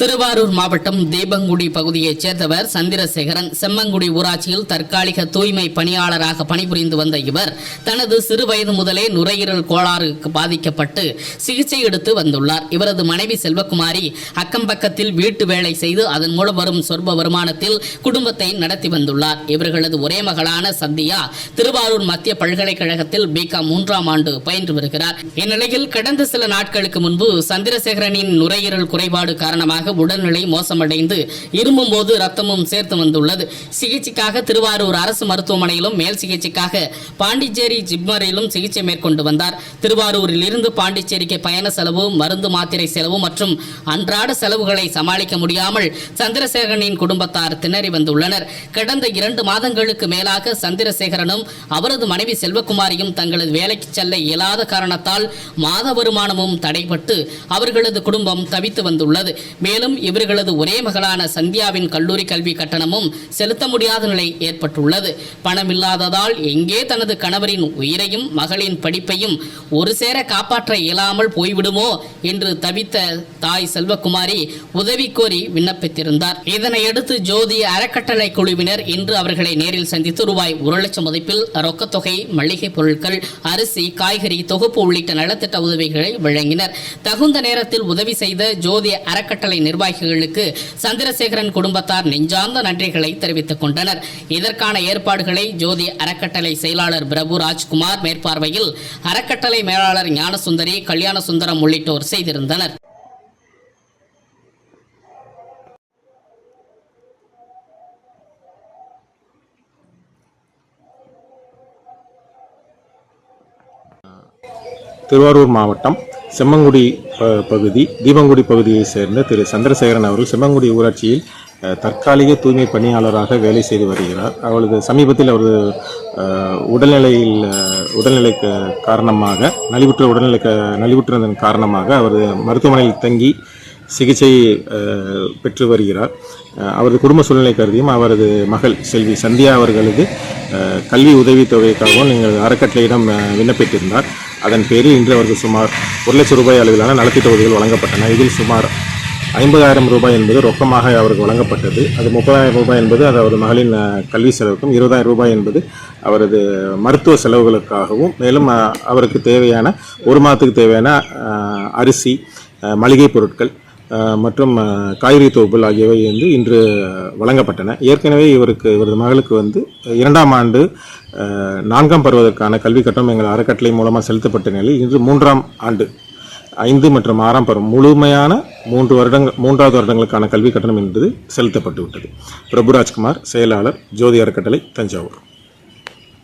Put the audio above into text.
திருவாரூர் மாவட்டம் தீபங்குடி பகுதியைச் சேர்ந்தவர் சந்திரசேகரன். செம்மங்குடி ஊராட்சியில் தற்காலிக தூய்மை பணியாளராக பணிபுரிந்து வந்த இவர் தனது சிறு வயது முதலே நுரையீரல் கோளாறுக்கு பாதிக்கப்பட்டு சிகிச்சை எடுத்து வந்துள்ளார். இவரது மனைவி செல்வகுமாரி அக்கம் பக்கத்தில் வீட்டு வேலை செய்து அதன் மூலம் வரும் சொற்ப வருமானத்தில் குடும்பத்தை நடத்தி வந்துள்ளார். இவர்களது ஒரே மகளான சந்தியா திருவாரூர் மத்திய பல்கலைக்கழகத்தில் பிகாம் மூன்றாம் ஆண்டு பயின்று வருகிறார். இந்நிலையில் கடந்த சில நாட்களுக்கு முன்பு சந்திரசேகரனின் நுரையீரல் குறைபாடு காரணமாக உடல்நிலை மோசமடைந்து இருமும் போது ரத்தமும் சேர்த்து வந்துள்ளது. சிகிச்சைக்காக திருவாரூர் அரசு மருத்துவமனையிலும் மேல் சிகிச்சைக்காக பாண்டிச்சேரி ஜிப்மரிலும் சிகிச்சை மேற்கொண்டு வந்தார். திருவாரூரில் இருந்து பாண்டிச்சேரிக்கு பயண செலவு மருந்து மாத்திரை செலவு மற்றும் அன்றாட செலவுகளை சமாளிக்க முடியாமல் சந்திரசேகரனின் குடும்பத்தார் திணறி வந்துள்ளனர். கடந்த இரண்டு மாதங்களுக்கு மேலாக சந்திரசேகரனும் அவரது மனைவி செல்வகுமாரியும் தங்களது வேலைக்கு செல்ல இயலாத காரணத்தால் மாத வருமானமும் தடைபட்டு அவர்களது குடும்பம் தவித்து வந்துள்ளது. மேலும் இவர்களது ஒரே மகளான சந்தியாவின் கல்லூரி கல்வி கட்டணமும் செலுத்த முடியாத நிலை ஏற்பட்டுள்ளது. பணம் இல்லாததால் எங்கே தனது கணவரின் உயிரையும் மகளின் படிப்பையும் ஒரு சேர காப்பாற்ற இயலாமல் போய்விடுமோ என்று தவித்த தாய் செல்வகுமாரி உதவி கோரி விண்ணப்பித்திருந்தார். இதனையடுத்து ஜோதி அறக்கட்டளை குழுவினர் இன்று அவர்களை நேரில் சந்தித்து ரூபாய் ஒரு லட்சம் மதிப்பில் ரொக்கத்தொகை மளிகை பொருட்கள் அரிசி காய்கறி தொகுப்பு உள்ளிட்ட நலத்திட்ட உதவிகளை வழங்கினர். தகுந்த நேரத்தில் உதவி செய்த ஜோதி அறக்கட்டளை நிர்வாகிகளுக்கு சந்திரசேகரன் குடும்பத்தார் நெஞ்சார்ந்த நன்றிகளை தெரிவித்துக் கொண்டனர். இதற்கான ஏற்பாடுகளை ஜோதி அறக்கட்டளை செயலாளர் பிரபு ராஜ்குமார் மேற்பார்வையில் அறக்கட்டளை மேலாளர் ஞானசுந்தரி கல்யாண சுந்தரம் உள்ளிட்டோர் செய்திருந்தனர். திருவாரூர் மாவட்டம் செம்மங்குடி பகுதி தீபங்குடி பகுதியைச் சேர்ந்த திரு சந்திரசேகரன் அவர்கள் செம்மங்குடி ஊராட்சியில் தற்காலிக தூய்மை பணியாளராக வேலை செய்து வருகிறார். அவரது சமீபத்தில் அவரது உடல்நிலையில் உடல்நிலைக்கு காரணமாக நலிவுற்ற உடல்நிலைக்கு நலிவுற்றதன் காரணமாக அவரது மருத்துவமனையில் தங்கி சிகிச்சை பெற்று வருகிறார். அவரது குடும்ப சூழ்நிலை கருதியும் அவரது மகள் செல்வி சந்தியா அவர்களது கல்வி உதவித்தொகைக்காகவும் நீங்கள் அறக்கட்டளையிடம் விண்ணப்பித்திருந்தார். அதன் பேரில் இன்று அவருக்கு சுமார் ஒரு லட்சம் ரூபாய் அளவிலான நலத்திட்ட உதவிகள் வழங்கப்பட்டன. இதில் சுமார் ஐம்பதாயிரம் ரூபாய் என்பது ரொக்கமாக அவருக்கு வழங்கப்பட்டது. அது முப்பதாயிரம் ரூபாய் என்பது அது அவரது மகளின் கல்வி செலவுக்கும் இருபதாயிரம் ரூபாய் என்பது அவரது மருத்துவ செலவுகளுக்காகவும் மேலும் அவருக்கு தேவையான ஒரு மாதத்துக்கு தேவையான அரிசி மளிகை பொருட்கள் மற்றும் காய்கறி தொகுப்புகள் ஆகியவை வந்து இன்று வழங்கப்பட்டன. ஏற்கனவே இவருக்கு இவரது மகளுக்கு வந்து இரண்டாம் ஆண்டு நான்காம் பருவதற்கான கல்வி கட்டணம் எங்கள் அறக்கட்டளை மூலமாக செலுத்தப்பட்ட நிலையில் இன்று மூன்றாம் ஆண்டு ஐந்து மற்றும் ஆறாம் பருவம் முழுமையான மூன்று வருடங்கள் மூன்றாவது வருடங்களுக்கான கல்வி கட்டணம் என்பது செலுத்தப்பட்டு விட்டது. பிரபுராஜ்குமார் செயலாளர் ஜோதி அறக்கட்டளை தஞ்சாவூர்.